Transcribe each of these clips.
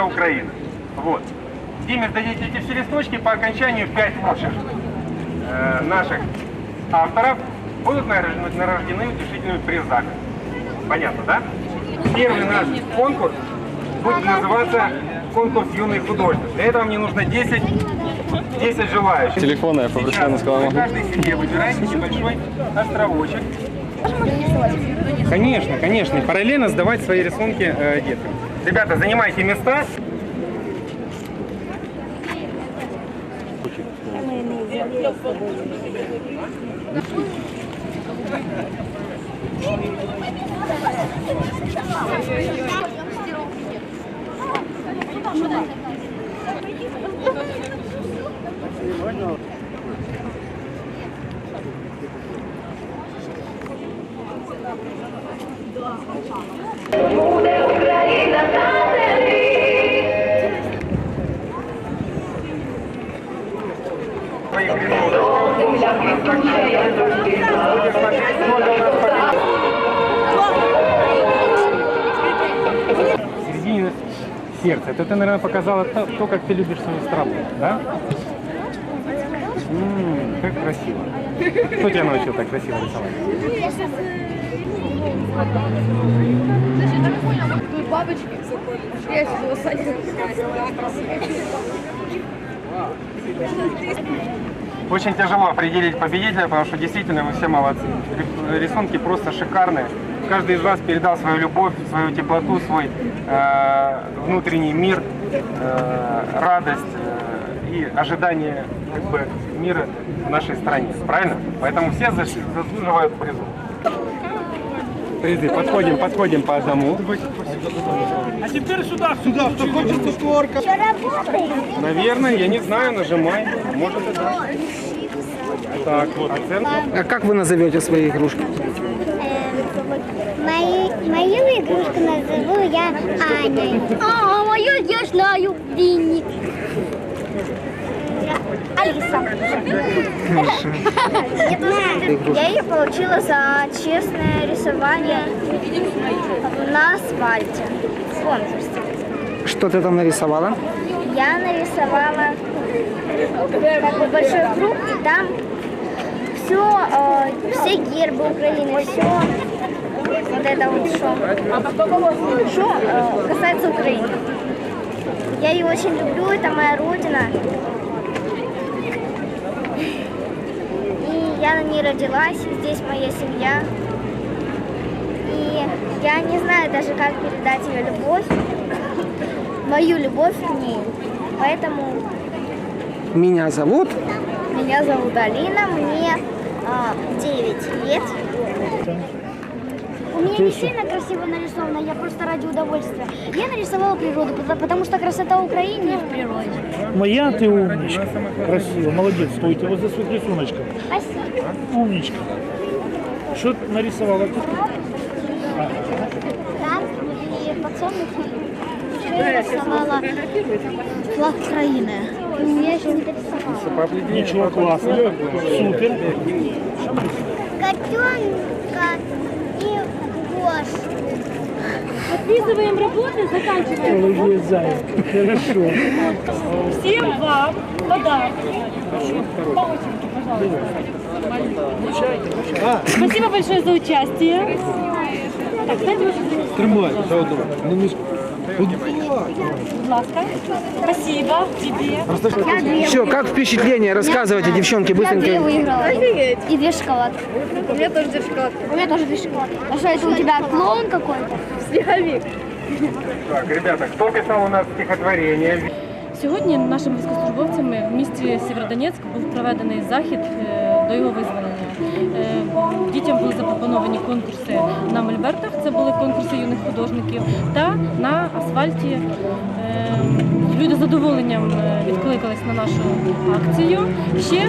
Украины. Вот. Диме сдадите эти все листочки, по окончанию 5 лучших э, наших авторов будут награждены, награждены утешительными призами. Понятно, да? Первый наш конкурс будет называться конкурс юный художник. Для этого мне нужно 10, 10 желающих. Телефоны я сказала, вы могу. каждый себе выбираете небольшой островочек. Конечно, конечно. И параллельно сдавать свои рисунки э, деткам. Ребята, занимайте места. Своих сердца. Это ты, наверное, показала то, то, как ты любишь свою страну, да? М, как красиво. Кто тебя научил так красиво рисовать? Тут бабочки. Я сидела садик. Очень тяжело определить победителя, потому что действительно вы все молодцы. Ри- Рисунки просто шикарные. Каждый из вас передал свою любовь, свою теплоту, свой э, внутренний мир, э, радость э, и ожидание как бы, мира в нашей стране. Правильно? Поэтому все заслуживают призов. Призы. Подходим, подходим по одному. Наверное, я не знаю, нажимай. Может и да. Так, оценка. А как вы назовете свои игрушки? Мои, мою игрушку назову я Аней. А, мою я знаю. Винни. Алиса. Я ее получила за честное рисование на асфальте. Спонсорство. Что ты там нарисовала? Я нарисовала большой круг, и там все, все гербы Украины, все вот это вот что, что э, касается Украины. Я ее очень люблю, это моя родина. И я на ней родилась, здесь моя семья. И я не знаю даже, как передать ее любовь, мою любовь к ней. Поэтому Меня зовут. меня зовут Алина, мне а, 9 лет. У меня не сильно красиво нарисовано, я просто ради удовольствия. Я нарисовала природу, потому- что красота Украины в природе. Моя ты умничка. Красиво, молодец. Стойте возле своих рисуночков. Спасибо. Умничка. Что ты нарисовала? Там и подсолнухи. Еще я рисовала флаг Украины. Я еще не дорисовала. Ничего, классно. Супер. Котенка и Гошу. Подписываем работы, заканчиваем. Молодец, заяц. Хорошо. Всем вам подарок. Спасибо большое за участие. Так, дайте вашу записку. Будь ласка. Спасибо тебе. Все, как впечатление? Рассказывайте, девчонки, Я две быстренько. выиграла. И две шоколадки. У меня тоже две шоколадки. У меня тоже две шоколадки. А что, это у тебя клоун какой-то? Снеговик. Так, ребята, кто писал у нас стихотворение? Сьогодні нашими військовослужбовцями в місті Сєвєродонецьк був проведений захід е, до його визволення. Е, Дітям були запропоновані конкурси на мольбертах, це були конкурси юних художників, та на асфальті. Е, Люди з задоволенням е, відкликались на нашу акцію. Ще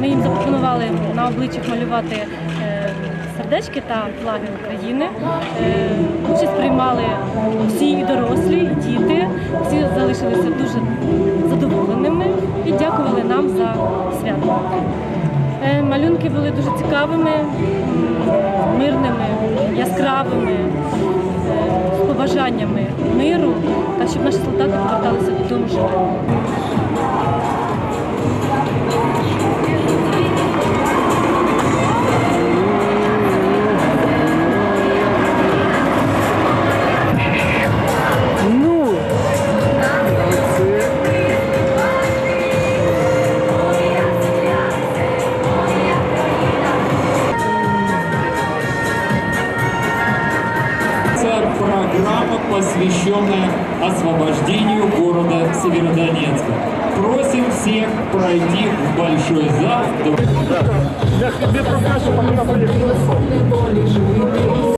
ми їм запропонували на обличчях малювати сердечки та флаги України. Участь приймали всі і дорослі, і діти. Всі залишилися дуже задоволеними і дякували нам за свято. Е, Малюнки були дуже цікавими, мирними, яскравими, е, з побажаннями миру та щоб наші солдати поверталися додому живими. Посвященная освобождению города Северодонецка. Просим всех пройти в большой зал.